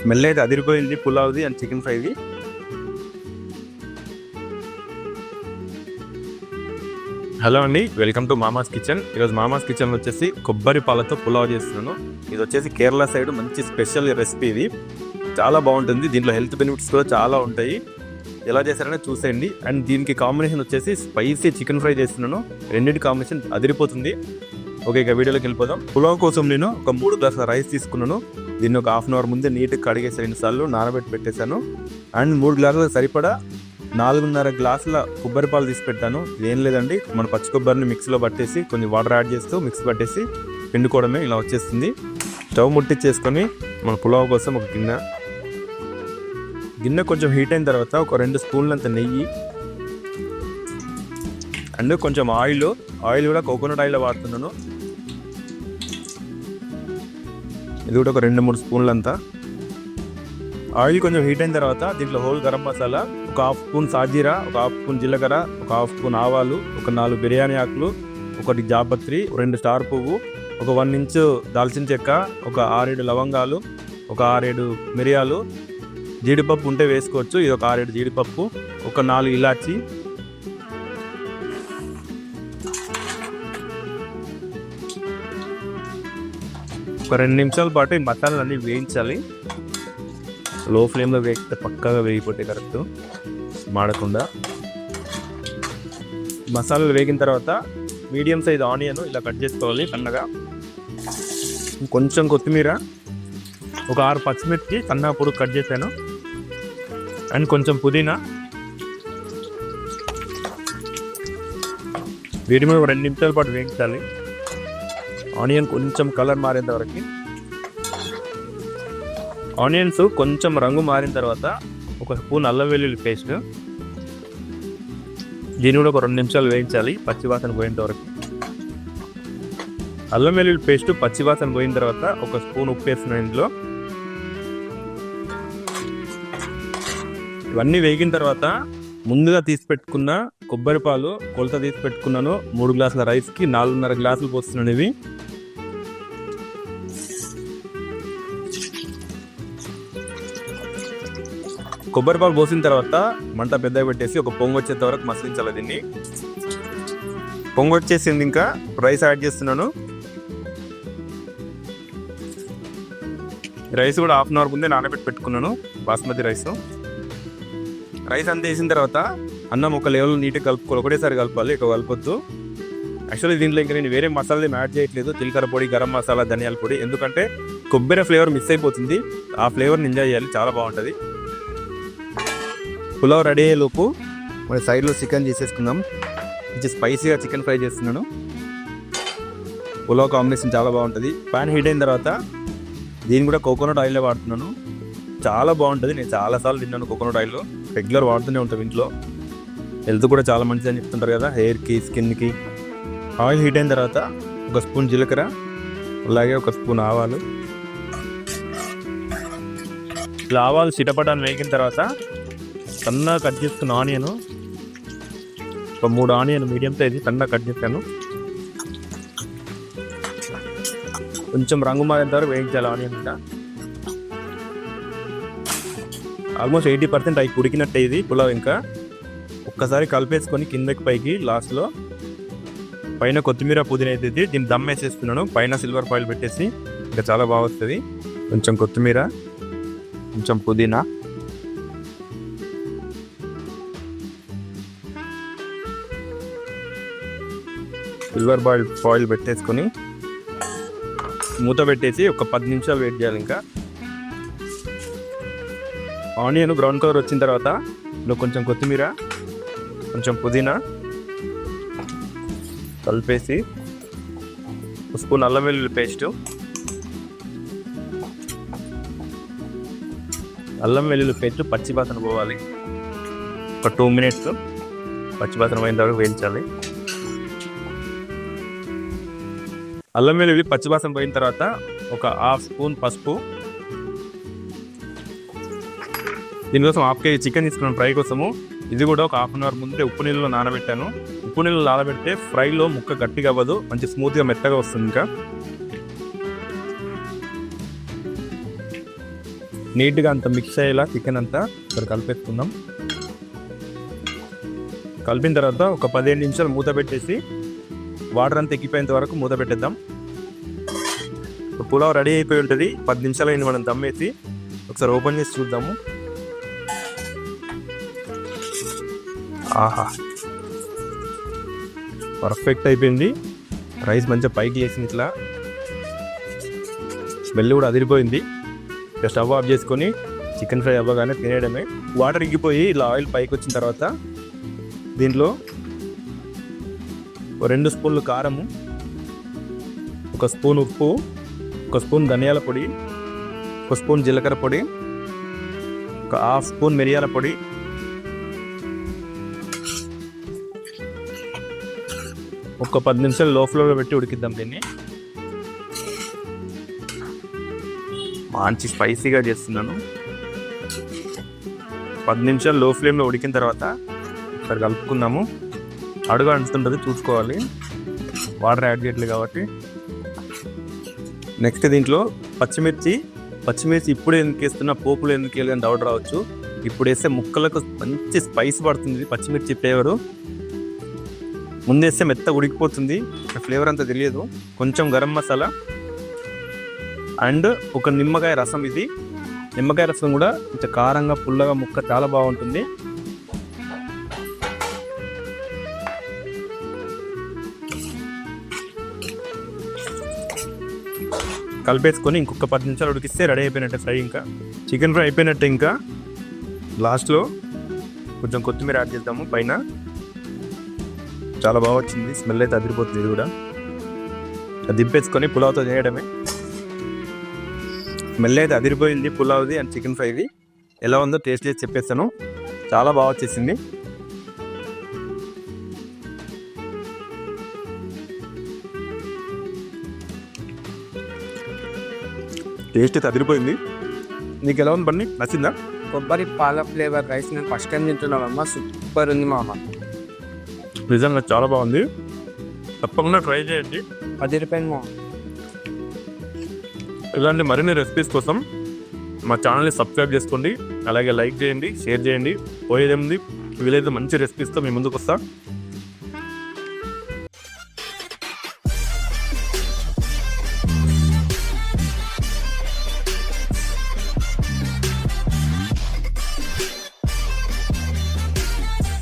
Smell అయితే అదిరిపోయింది పులావ్ది అండ్ చికెన్ ఫ్రైది హలో అండి వెల్కమ్ టు మామాస్ కిచెన్. ఈరోజు మామాస్ కిచెన్ వచ్చేసి కొబ్బరి పాలతో పులావ్ చేస్తున్నాను. ఇది వచ్చేసి కేరళ సైడ్ మంచి స్పెషల్ రెసిపీ ఇది. చాలా బాగుంటుంది దీంట్లో హెల్త్ బెనిఫిట్స్ కూడా చాలా ఉంటాయి. ఎలా చేశారనే చూసేయండి. అండ్ దీనికి కాంబినేషన్ వచ్చేసి స్పైసీ చికెన్ ఫ్రై చేస్తున్నాను. రెండింటి కాంబినేషన్ అదిరిపోతుంది. ఓకే ఇక వీడియోలోకి వెళ్ళిపోదాం. పులావ్ కోసం నేను ఒక మూడు గ్లాసుల రైస్ తీసుకున్నాను. దీన్ని ఒక హాఫ్ అన్ అవర్ ముందే నీట్గా కడిగేసి రెండుసార్లు నానబెట్టి పెట్టేశాను. అండ్ మూడు గ్లాసులకు సరిపడా నాలుగున్నర గ్లాసుల కొబ్బరి పాలు తీసి పెట్టాను. ఏం లేదండి మన పచ్చి కొబ్బరిని మిక్సీలో పట్టేసి కొన్ని వాటర్ యాడ్ చేస్తూ మిక్స్ పట్టేసి పిండుకోవడమే ఇలా వచ్చేస్తుంది. స్టవ్ ముట్టించేసుకొని మన పులావ్ కోసం ఒక గిన్నె. గిన్నె కొంచెం హీట్ అయిన తర్వాత ఒక రెండు స్పూన్లంత నెయ్యి అండ్ కొంచెం ఆయిల్. ఆయిల్ కూడా కోకోనట్ ఆయిల్ వాడుతున్నాను. ఇది కూడా ఒక రెండు మూడు స్పూన్లంతా. ఆయిల్ కొంచెం హీట్ అయిన తర్వాత దీంట్లో హోల్ గరం మసాలా ఒక హాఫ్ స్పూన్ సాజీరా ఒక హాఫ్ స్పూన్ జీలకర్ర ఒక హాఫ్ స్పూన్ ఆవాలు ఒక నాలుగు బిర్యానీ ఆకులు ఒకటి జాపత్రి రెండు స్టార్ పువ్వు ఒక వన్ ఇంచు దాల్చిన చెక్క ఒక ఆరేడు లవంగాలు ఒక ఆరేడు మిరియాలు జీడిపప్పు ఉంటే వేసుకోవచ్చు. ఇది ఒక ఆరేడు జీడిపప్పు ఒక నాలుగు ఇలాచి ఒక రెండు నిమిషాల పాటు ఈ మసాలాలన్నీ వేయించాలి. లో ఫ్లేమ్లో వేగితే పక్కాగా వేగిపోతే కరెక్ట్. మాడకుండా. మసాలాలు వేగిన తర్వాత మీడియం సైజ్ ఆనియన్ ఇలా కట్ చేసుకోవాలి సన్నగా. కొంచెం కొత్తిమీర ఒక ఆరు పచ్చిమిర్చి సన్న పొడుగు కట్ చేశాను. అండ్ కొంచెం పుదీనా. వీటి మీద ఒక రెండు నిమిషాల పాటు వేయించాలి. ఆనియన్ కొంచెం కలర్ మారేంత వరకు ఆనియన్స్ కొంచెం రంగు మారిన తర్వాత ఒక స్పూన్ అల్లం వెల్లుల్లి పేస్ట్. దీన్ని కూడా ఒక రెండు నిమిషాలు వేయించాలి పచ్చివాసన పోయేంత వరకు అల్లం వెల్లుల్లి పేస్ట్ పచ్చివాసన పోయిన తర్వాత ఒక స్పూన్ ఉప్పు వేస్తున్నాను ఇందులో. ఇవన్నీ వేగిన తర్వాత ముందుగా తీసి పెట్టుకున్న కొబ్బరి పాలు కొలత తీసి పెట్టుకున్నాను. మూడు గ్లాసుల రైస్కి నాలుగున్నర గ్లాసులు పోస్తున్నాను ఇవి. కొబ్బరి పాలు పోసిన తర్వాత మంట పెద్దగా పెట్టేసి ఒక పొంగు వచ్చేంత వరకు మసలించాలి దీన్ని. పొంగు వచ్చేసింది ఇంకా. రైస్ యాడ్ చేస్తున్నాను. రైస్ కూడా హాఫ్ అన్ అవర్ ముందే నానబెట్టి పెట్టుకున్నాను. బాస్మతి రైస్. రైస్ అంతా వేసిన తర్వాత అన్నం ఒక లెవెల్ నీట్గా కలుపుకోవాలి. ఒకటేసారి కలపాలి ఇక కలపొద్దు. యాక్చువల్లీ దీంట్లో ఇంకా నేను వేరే మసాలా యాడ్ చేయట్లేదు. జీలకర్ర పొడి గరం మసాలా ధనియాల పొడి. ఎందుకంటే కొబ్బరి ఫ్లేవర్ మిస్ అయిపోతుంది. ఆ ఫ్లేవర్ని ఎంజాయ్ చేయాలి. చాలా బాగుంటుంది. పులావ్ రెడీ అయ్యే లోపు మన సైడ్లో చికెన్ చేసేసుకుందాం కొంచెం స్పైసీగా చికెన్ ఫ్రై చేస్తున్నాను. పులావ్ కాంబినేషన్ చాలా బాగుంటుంది. ప్యాన్ హీట్ అయిన తర్వాత దీన్ని కూడా కోకోనట్ ఆయిలే వాడుతున్నాను. చాలా బాగుంటుంది. నేను చాలాసార్లు తిన్నాను కోకోనట్ ఆయిల్ రెగ్యులర్ వాడుతూనే ఉంటాం ఇంట్లో. హెల్త్ కూడా చాలా మంచిది అని చెప్తుంటారు కదా హెయిర్కి స్కిన్కి. ఆయిల్ హీట్ అయిన తర్వాత ఒక స్పూన్ జీలకర్ర అలాగే ఒక స్పూన్ ఆవాలు. ఇలా ఆవాలు చిటపటాన్ని వేగిన తర్వాత సన్నగా కట్ చేసుకున్న ఆనియన్ ఒక మూడు ఆనియన్ మీడియం సైజ్ సన్నగా కట్ చేశాను. కొంచెం రంగు మారేంత వరకు వేయించాలి ఆనియన్ కూడా ఆల్మోస్ట్ ఎయిటీ పర్సెంట్ అవి ఉడికినట్టే ఇది పులావ్ ఇంకా. ఒక్కసారి కలిపేసుకొని కిందకి పైకి లాస్ట్లో పైన కొత్తిమీర పుదీనా అయితే దీన్ని దమ్ వేసేస్తున్నాను. పైన సిల్వర్ ఫాయిల్ పెట్టేసి. ఇంకా చాలా బాగా వస్తుంది. కొంచెం కొత్తిమీర కొంచెం పుదీనా. సిల్వర్ బాయిల్ ఫాయిల్ పెట్టేసుకొని మూత పెట్టేసి ఒక పది నిమిషాలు వెయిట్ చేయాలి ఇంకా. ఆనియన్ బ్రౌన్ కలర్ వచ్చిన తర్వాత ఇందులో కొంచెం కొత్తిమీర కొంచెం పుదీనా కలిపేసి స్పూన్ అల్లం వెల్లుల్లి పేస్ట్. అల్లం వెల్లుల్లి పేస్ట్ పచ్చి పోవాలి. ఒక టూ మినిట్స్ పచ్చి వాసన పోయిన తర్వాత వేయించాలి. అల్లం వెల్లుల్లి పచ్చివాసన పోయిన తర్వాత ఒక హాఫ్ స్పూన్ పసుపు. దీనికోసం హాఫ్ కేజీ చికెన్ తీసుకున్నాను ఫ్రై కోసము. ఇది కూడా ఒక హాఫ్ అన్ అవర్ ముందే ఉప్పు నీళ్ళలో నానబెట్టాను. ఉప్పు నీళ్ళు నానబెడితే ఫ్రైలో ముక్క గట్టిగా అవ్వదు మంచి స్మూత్గా మెత్తగా వస్తుంది ఇంకా. నీట్గా అంత మిక్స్ అయ్యేలా చికెన్ అంతా ఇక్కడ కలిపేసుకుందాం. కలిపిన తర్వాత ఒక పదిహేను నిమిషాలు మూత పెట్టేసి వాటర్ అంతా ఎక్కిపోయేంత వరకు మూత పెట్టేద్దాం. పులావ్ రెడీ అయిపోయి ఉంటుంది. పది నిమిషాలు అయింది మనం దమ్మేసి. ఒకసారి ఓపెన్ చేసి చూద్దాము. ఆహా. పర్ఫెక్ట్ అయిపోయింది. రైస్ మంచిగా పైకి చేసింది ఇట్లా. స్మెల్ కూడా అదిరిపోయింది. జస్ట్ స్టవ్ ఆఫ్ చేసుకొని చికెన్ ఫ్రై అవ్వగానే తినేయడమే. వాటర్ ఇగ్గిపోయి ఇలా ఆయిల్ పైకి వచ్చిన తర్వాత దీంట్లో రెండు స్పూన్లు కారము ఒక స్పూన్ ఉప్పు ఒక స్పూన్ ధనియాల పొడి ఒక స్పూన్ జీలకర్ర పొడి ఒక హాఫ్ స్పూన్ మిరియాల పొడి. ఒక పది నిమిషాలు లో ఫ్లోర్లో పెట్టి ఉడికిద్దాం దీన్ని. మంచి స్పైసీగా చేస్తున్నాను. పది నిమిషాలు లో ఫ్లేమ్లో ఉడికిన తర్వాత ఒకసారి కలుపుకుందాము. అడుగు అంటుంటుంది చూసుకోవాలి. వాటర్ యాడ్ చేయట్లేదు కాబట్టి. నెక్స్ట్ దీంట్లో పచ్చిమిర్చి. పచ్చిమిర్చి ఇప్పుడు ఎందుకు వేస్తున్నా పోపులు ఎందుకు వేయాలని డౌట్ రావచ్చు. ఇప్పుడు వేస్తే ముక్కలకు మంచి స్పైస్ పడుతుంది పచ్చిమిర్చి ఫ్లేవరు ముందేస్తే మెత్త ఉడికిపోతుంది. ఫ్లేవర్ అంతా తెలియదు. కొంచెం గరం మసాలా. అండ్ ఒక నిమ్మకాయ రసం ఇది. నిమ్మకాయ రసం కూడా కొంచెం కారంగా పుల్లగా ముక్క చాలా బాగుంటుంది. కలిపేసుకొని ఇంకొక పది నిమిషాలు ఉడికిస్తే రెడీ అయిపోయినట్టే ఫ్రై ఇంకా. చికెన్ ఫ్రై అయిపోయినట్టు ఇంకా. లాస్ట్లో కొంచెం కొత్తిమీర యాడ్ చేద్దాము పైన. చాలా బాగా వచ్చింది. స్మెల్ అయితే అదిరిపోతుంది ఇది కూడా. అది దింపేసుకొని పులావ్తో చేయడమే. స్మెల్ అయితే అదిరిపోయింది పులావ్ది అండ్ చికెన్ ఫ్రైది. ఎలా ఉందో టేస్ట్ చేసి చెప్పేస్తాను. చాలా బాగా వచ్చేసింది. టేస్ట్ అయితే అదిరిపోయింది. నీకు ఎలా ఉంది బండి నచ్చిందా? కొబ్బరి పాల ఫ్లేవర్ రైస్ నేను ఫస్ట్ టైం తింటున్నామమ్మా సూపర్ ఉంది మామ నిజంగా చాలా బాగుంది. తప్పకుండా ట్రై చేయండి. పది రూపాయలు మామ ఇలాంటి మరిన్ని రెసిపీస్ కోసం మా ఛానల్ని సబ్స్క్రైబ్ చేసుకోండి. అలాగే లైక్ చేయండి షేర్ చేయండి. పోయేదేముంది వీలైతే మంచి రెసిపీస్తో మీ ముందుకు వస్తా